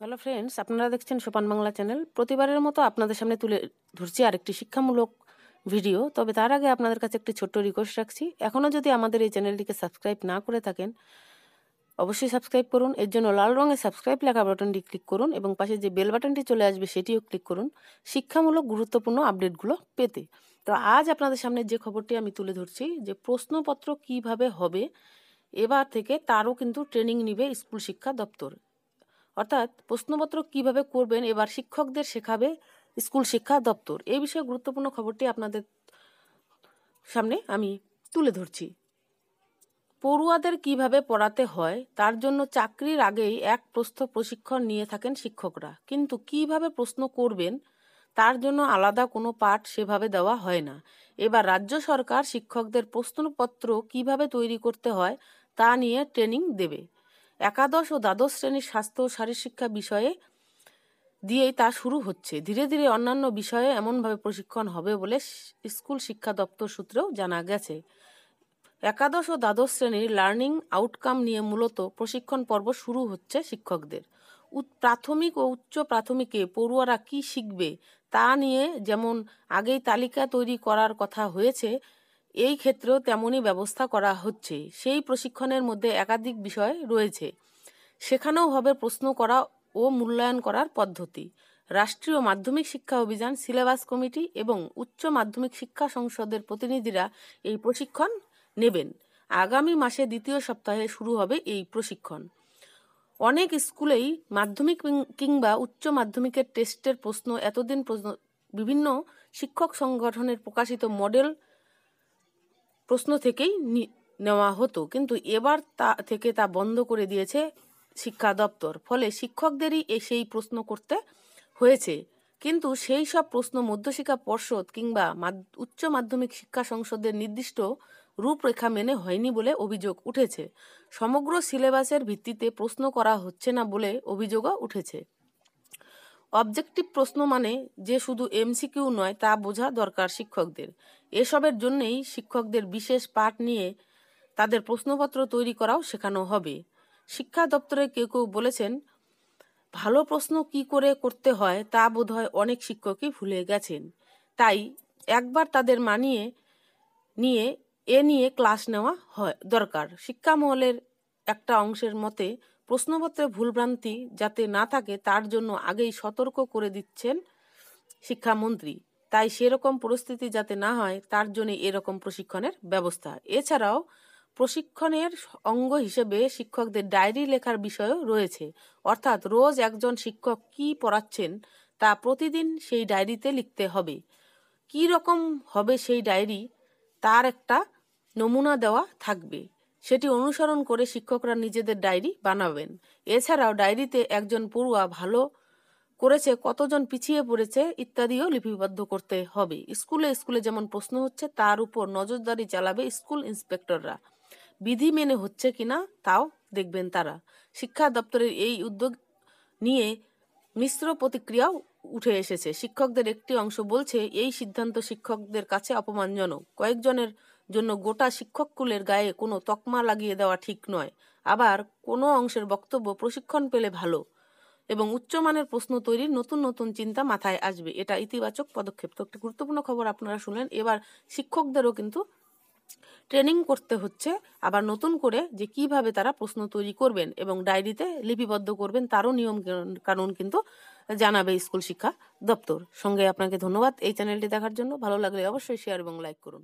Hello friends আপনারা দেখছেন সোপান বাংলা চ্যানেল প্রতিবারের মতো আপনাদের সামনে তুলে ধরছি আরেকটি শিক্ষামূলক ভিডিও তবে তার আগে আপনাদের কাছে একটি ছোট্ট রিকোয়েস্ট রাখছি। এখনও যদি আমাদের এই চ্যানেলটিকে সাবস্ক্রাইব না করে থাকেন, অবশ্যই সাবস্ক্রাইব করুন। এর জন্য লাল রঙের সাবস্ক্রাইব লেখা বাটনটি ক্লিক করুন এবং পাশে যে বেল বাটনটি চলে আসবে, সেটিও ক্লিক করুন শিক্ষামূলক গুরুত্বপূর্ণ আপডেটগুলো পেতে। তো আজ আপনাদের সামনে যে খবরটি আমি তুলে ধরছি, যে প্রশ্নপত্র কীভাবে হবে, এবার থেকে তারও কিন্তু ট্রেনিং নিবে স্কুল শিক্ষা দপ্তর। অর্থাৎ প্রশ্নপত্র কীভাবে করবেন এবার শিক্ষকদের শেখাবে স্কুল শিক্ষা দপ্তর। এই বিষয়ে গুরুত্বপূর্ণ খবরটি আপনাদের সামনে আমি তুলে ধরছি। পড়ুয়াদের কীভাবে পড়াতে হয়, তার জন্য চাকরির আগেই এক প্রস্থ প্রশিক্ষণ নিয়ে থাকেন শিক্ষকরা। কিন্তু কীভাবে প্রশ্ন করবেন, তার জন্য আলাদা কোনো পাঠ সেভাবে দেওয়া হয় না। এবার রাজ্য সরকার শিক্ষকদের প্রশ্নপত্র কীভাবে তৈরি করতে হয়, তা নিয়ে ট্রেনিং দেবে। একাদশ ও দ্বাদশ শ্রেণির স্বাস্থ্য ও শারীরশিক্ষা বিষয়ে দিয়েই তা শুরু হচ্ছে। ধীরে ধীরে অন্যান্য বিষয়ে এমনভাবে প্রশিক্ষণ হবে বলে স্কুল শিক্ষা দপ্তর সূত্রেও জানা গেছে। একাদশ ও দ্বাদশ শ্রেণির লার্নিং আউটকাম নিয়ে মূলত প্রশিক্ষণ পর্ব শুরু হচ্ছে শিক্ষকদের। প্রাথমিক ও উচ্চ প্রাথমিকে পড়ুয়ারা কি শিখবে তা নিয়ে যেমন আগেই তালিকা তৈরি করার কথা হয়েছে এই ক্ষেত্রেও তেমনই ব্যবস্থা করা হচ্ছে। সেই প্রশিক্ষণের মধ্যে একাধিক বিষয় রয়েছে। সেখানেও হবে প্রশ্ন করা ও মূল্যায়ন করার পদ্ধতি। রাষ্ট্রীয় মাধ্যমিক শিক্ষা অভিযান, সিলেবাস কমিটি এবং উচ্চ মাধ্যমিক শিক্ষা সংসদের প্রতিনিধিরা এই প্রশিক্ষণ নেবেন। আগামী মাসে দ্বিতীয় সপ্তাহে শুরু হবে এই প্রশিক্ষণ। অনেক স্কুলেই মাধ্যমিক কিংবা উচ্চ মাধ্যমিকের টেস্টের প্রশ্ন এতদিন বিভিন্ন শিক্ষক সংগঠনের প্রকাশিত মডেল প্রশ্ন থেকেই নেওয়া হতো। কিন্তু এবার তা থেকে তা বন্ধ করে দিয়েছে শিক্ষা দপ্তর। ফলে শিক্ষকদেরই সেই প্রশ্ন করতে হয়েছে। কিন্তু সেই সব প্রশ্ন মধ্যশিক্ষা পর্ষদ কিংবা উচ্চ মাধ্যমিক শিক্ষা সংসদের নির্দিষ্ট রূপরেখা মেনে হয়নি বলে অভিযোগ উঠেছে। সমগ্র সিলেবাসের ভিত্তিতে প্রশ্ন করা হচ্ছে না বলে অভিযোগও উঠেছে। অবজেক্টিভ প্রশ্ন মানে যে শুধু এমসিকিউ নয় তা বোঝা দরকার শিক্ষকদের। এসবের জন্যেই শিক্ষকদের বিশেষ পাঠ নিয়ে তাদের প্রশ্নপত্র তৈরি করাও শেখানো হবে। শিক্ষা দপ্তরে কেউ কেউ বলেছেন, ভালো প্রশ্ন কি করে করতে হয় তা বোধহয় অনেক শিক্ষকই ভুলে গেছেন। তাই একবার তাদের মানিয়ে নিয়ে, এ নিয়ে ক্লাস নেওয়া হয় দরকার। শিক্ষামহলের একটা অংশের মতে প্রশ্নপত্রে ভুলভ্রান্তি যাতে না থাকে, তার জন্য আগেই সতর্ক করে দিচ্ছেন শিক্ষামন্ত্রী। তাই সেরকম পরিস্থিতি যাতে না হয়, তার জন্য এরকম প্রশিক্ষণের ব্যবস্থা। এছাড়াও প্রশিক্ষণের অঙ্গ হিসেবে শিক্ষকদের ডায়েরি লেখার বিষয়ও রয়েছে। অর্থাৎ রোজ একজন শিক্ষক কি পড়াচ্ছেন, তা প্রতিদিন সেই ডায়েরিতে লিখতে হবে। কি রকম হবে সেই ডায়েরি, তার একটা নমুনা দেওয়া থাকবে। সেটি অনুসরণ করে শিক্ষকরা নিজেদের ডায়েরি বানাবেন। এছাড়াও ডায়েরিতে একজন পড়ুয়া ভালো করেছে, কতজন পিছিয়ে পড়েছে ইত্যাদিও লিপিবদ্ধ করতে হবে। স্কুলে স্কুলে যেমন প্রশ্ন হচ্ছে, তার উপর নজরদারি চালাবে স্কুল ইন্সপেক্টররা। বিধি মেনে হচ্ছে কিনা তাও দেখবেন তারা। শিক্ষা দপ্তরের এই উদ্যোগ নিয়ে মিশ্র প্রতিক্রিয়াও উঠে এসেছে। শিক্ষকদের একটি অংশ বলছে, এই সিদ্ধান্ত শিক্ষকদের কাছে অপমানজনক। কয়েকজনের জন্য গোটা শিক্ষককুলের গায়ে কোনো তকমা লাগিয়ে দেওয়া ঠিক নয়। আবার কোনো অংশের বক্তব্য প্রশিক্ষণ পেলে ভালো এবং উচ্চমানের প্রশ্ন তৈরির নতুন নতুন চিন্তা মাথায় আসবে। এটা ইতিবাচক পদক্ষেপ। তো একটি গুরুত্বপূর্ণ খবর আপনারা শুনলেন। এবার শিক্ষকদেরও কিন্তু ট্রেনিং করতে হচ্ছে। আবার নতুন করে যে কীভাবে তারা প্রশ্ন তৈরি করবেন এবং ডায়েরিতে লিপিবদ্ধ করবেন তারও নিয়ম কানুন কিন্তু জানাবে স্কুল শিক্ষা দপ্তর। সঙ্গে আপনাকে ধন্যবাদ। এই চ্যানেলটি দেখার জন্য ভালো লাগলে অবশ্যই শেয়ার এবং লাইক করুন।